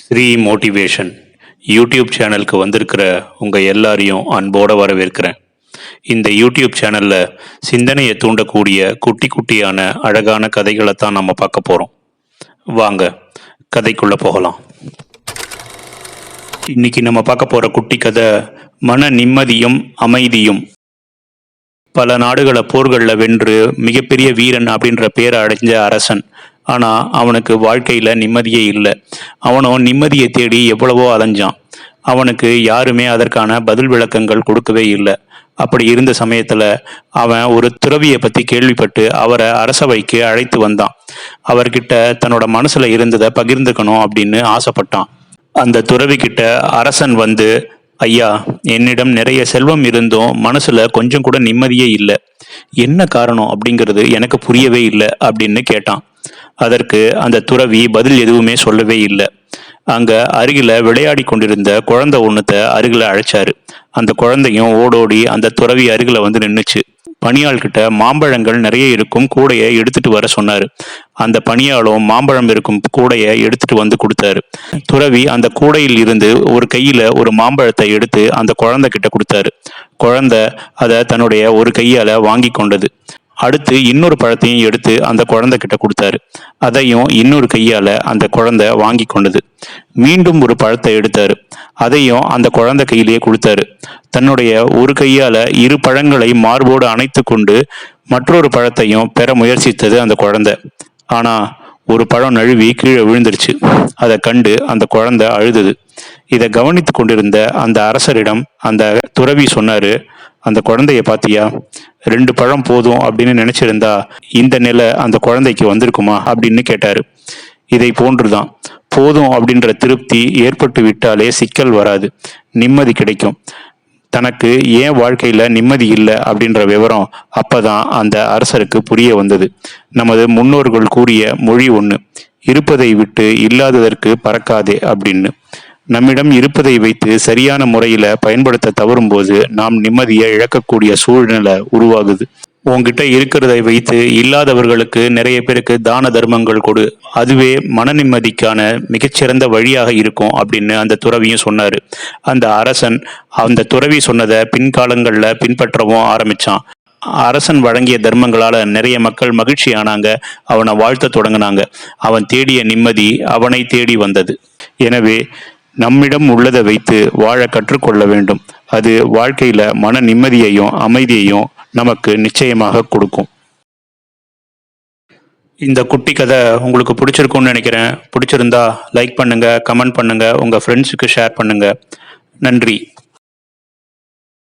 Sri motivation YouTube சேனலுக்கு வந்திருக்கிற உங்கள் எல்லாரையும் அன்போடு வரவேற்கிறேன். இந்த யூடியூப் சேனலில் சிந்தனையை தூண்டக்கூடிய குட்டி குட்டியான அழகான கதைகளை தான் நம்ம பார்க்க போகிறோம் வாங்க கதைக்குள்ளே போகலாம். இன்னைக்கு நம்ம பார்க்க போகிற குட்டி கதை மன நிம்மதியும் அமைதியும். பல நாடுகளை போர்களில் வென்று மிகப்பெரிய வீரன் அப்படின்ற பேரை அடைஞ்ச அரசன். ஆனால் அவனுக்கு வாழ்க்கையில் நிம்மதியே இல்லை. அவனோ நிம்மதியை தேடி எவ்வளவோ அலைஞ்சான். அவனுக்கு யாருமே அதற்கான பதில் விளக்கங்கள் கொடுக்கவே இல்லை. அப்படி இருந்த சமயத்தில் அவன் ஒரு துறவியை பற்றி கேள்விப்பட்டு அவரை அரசவைக்கு அழைத்து வந்தான். அவர்கிட்ட தன்னோட மனசில் இருந்ததை பகிர்ந்துக்கணும் அப்படின்னு ஆசைப்பட்டான். அந்த துறவி கிட்ட அரசன் வந்து ஐயா என்னிடம் நிறைய செல்வம் இருந்தும் மனசுல கொஞ்சம் கூட நிம்மதியே இல்லை. என்ன காரணம் அப்படிங்கிறது எனக்கு புரியவே இல்லை அப்படின்னு கேட்டான். அதற்கு அந்த துறவி பதில் எதுவுமே சொல்லவே இல்லை. அங்க அருகில விளையாடி கொண்டிருந்த குழந்தை ஒண்ணுத்த அருகில அழைச்சாரு. அந்த குழந்தையும் ஓடோடி அந்த துறவி அருகில வந்து நின்றுச்சு பணியாள் கிட்ட மாம்பழங்கள் நிறைய இருக்கும் கூடையை எடுத்துட்டு வர சொன்னாரு. அந்த பணியாளும் மாம்பழம் இருக்கும் கூடையை எடுத்துட்டு வந்து கொடுத்தாரு. துறவி அந்த கூடையில் இருந்து ஒரு கையில ஒரு மாம்பழத்தை எடுத்து அந்த குழந்தை கிட்ட கொடுத்தாரு. குழந்தை அதை தன்னுடைய ஒரு கையால வாங்கி கொண்டது. அடுத்து இன்னொரு பழத்தையும் எடுத்து அந்த குழந்தை கிட்ட கொடுத்தாரு. அதையும் இன்னொரு கையால அந்த குழந்தை வாங்கி கொண்டது. மீண்டும் ஒரு பழத்தை எடுத்தாரு. அதையும் அந்த குழந்தை கையிலேயே கொடுத்தாரு. தன்னுடைய ஒரு கையால இரு பழங்களை மார்போடு அணைத்து கொண்டு மற்றொரு பழத்தையும் பெற முயற்சித்தது அந்த குழந்தை. ஆனா ஒரு பழம் நழுவி கீழே விழுந்துருச்சு. அதை கண்டு அந்த குழந்தை அழுதது. இதை கவனித்து கொண்டிருந்த அந்த அரசரிடம் அந்த துறவி சொன்னாரு அந்த குழந்தைய பாத்தியா? ரெண்டு பழம் போதும் அப்படின்னு நினைச்சிருந்தா இந்த நிலை அந்த குழந்தைக்கு வந்திருக்குமா? அப்படின்னு கேட்டாரு. இதை போன்றுதான். போதும் அப்படின்ற திருப்தி ஏற்பட்டு விட்டாலே சிக்கல் வராது. நிம்மதி கிடைக்கும். தனக்கு ஏன் வாழ்க்கையில நிம்மதி இல்லை அப்படின்ற விவரம் அப்பதான் அந்த அரசருக்கு புரிய வந்தது. நமது முன்னோர்கள் கூறிய மொழி ஒன்று இருப்பதை விட்டு இல்லாததற்கு பறக்காதே அப்படின்னு. நம்மிடம் இருப்பதை வைத்து சரியான முறையில பயன்படுத்த தவறும் போது நாம் நிம்மதியை இழக்கக்கூடிய சூழ்நிலை உருவாகுது. உங்ககிட்ட இருக்கிறதை வைத்து இல்லாதவர்களுக்கு நிறைய பேருக்கு தான தர்மங்கள் கொடு. அதுவே மன நிம்மதிக்கான மிகச்சிறந்த வழியாக இருக்கும் அப்படின்னு அந்த துறவியும் சொன்னார். அந்த அரசன் அந்த துறவி சொன்னதை பின்காலங்களில் பின்பற்றவும் ஆரம்பிச்சான். அரசன் வழங்கிய தர்மங்களால நிறைய மக்கள் மகிழ்ச்சி ஆனாங்க. அவனை வாழ்த்த தொடங்கினாங்க. அவன் தேடிய நிம்மதி அவனை தேடி வந்தது. எனவே நம்மிடம் உள்ளதை வைத்து வாழ கற்றுக்கொள்ள வேண்டும். அது வாழ்க்கையில மன நிம்மதியையும் அமைதியையும் நமக்கு நிச்சயமாக கொடுக்கும். இந்த குட்டி கதை உங்களுக்கு பிடிச்சிருக்கும்னு நினைக்கிறேன். பிடிச்சிருந்தா லைக் பண்ணுங்க கமெண்ட் பண்ணுங்க உங்க ஃப்ரெண்ட்ஸுக்கு ஷேர் பண்ணுங்க. நன்றி.